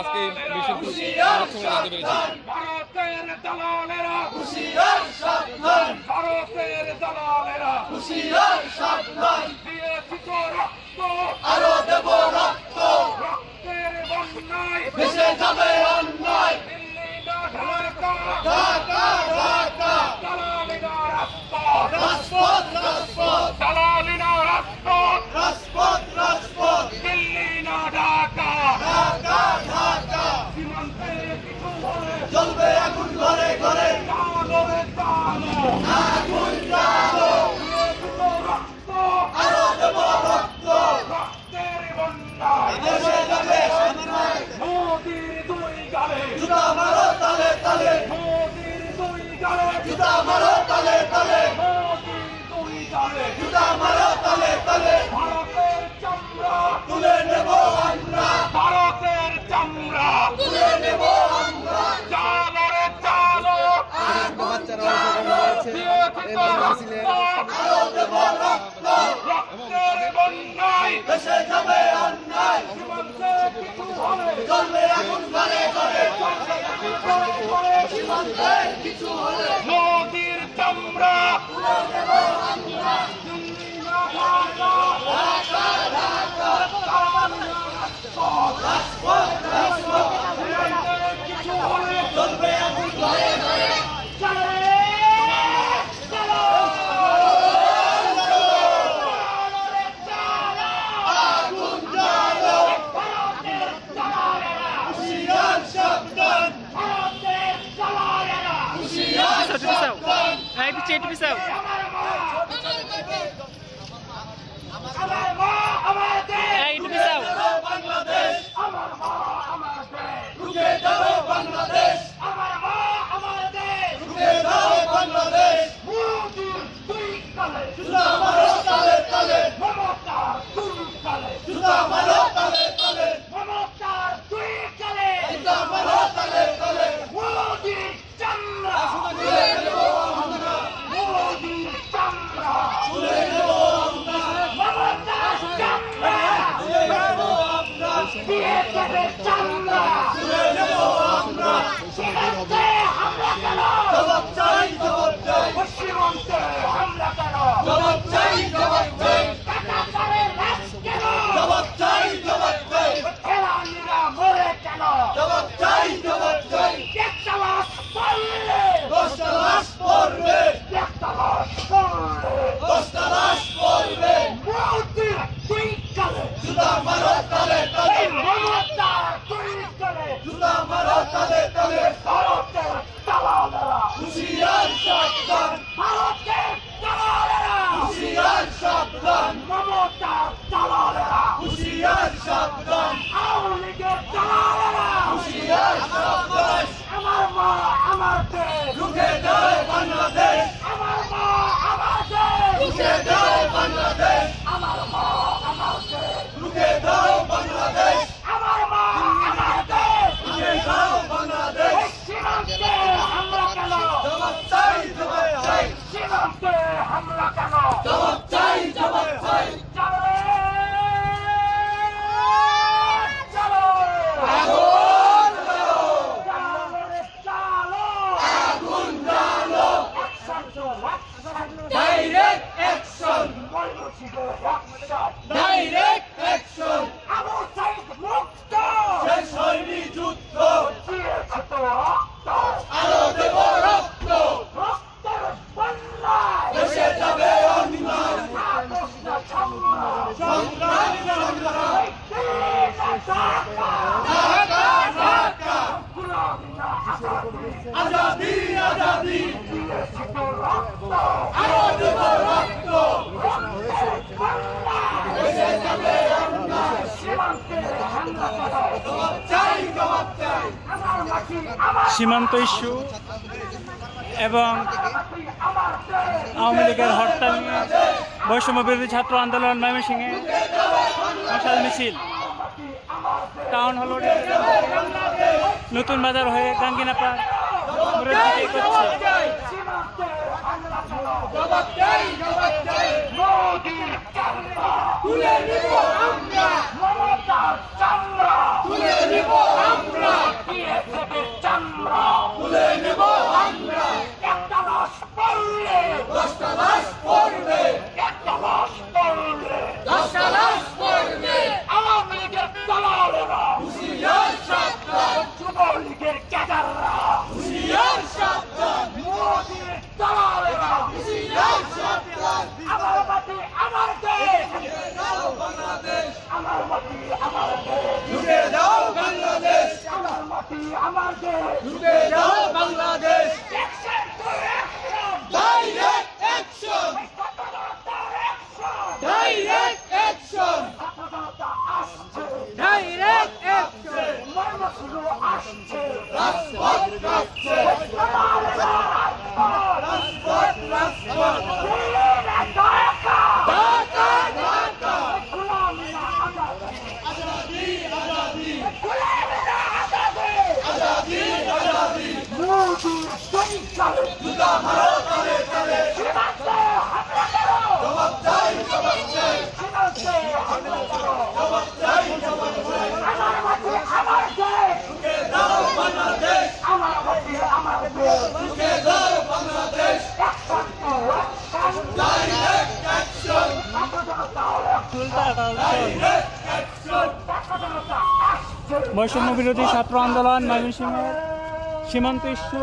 আজকে এই মিশন পৌঁছাতে পেরেছি। ভারতের দালালেরা চলবে আগুন ঘরে ঘরে। আগুন ভেসে যাবে স্টেট পিসাও Sudamara direct action Abu Sayeed মুক্ত শেষ হয়নি যুদ্ধ আলো দেব রক্ত দেশে রক্ত সীমান্ত ইস্যু এবং আওয়ামী লীগের হরতাল নিয়ে বৈষম্য বিরোধী ছাত্র আন্দোলন ময়মনসিংহে মশাল মিছিল। টাউন হল নতুন বাজার হয়ে গাঙ্গিনাপাড়। করছে। মোদির তুলে নিব। লুটে যাও Bangladesh direct action direct action direct action রাজপথ কাঁপছে রাজপথ রাজপথ ঢাকা ঢাকা আজাদি আজাদি আজাদি আজাদি জুতা মারো তালে তালে জবাব চাই জবাব চাই জবাব চাই জবাব চাই ঢুকে দাও বাংলাদেশ ঢুকে দাও Bangladesh direct action direct action বৈষম্য বিরোধী ছাত্র আন্দোলন ময়মনসিংহের সীমান্ত ইস্যু।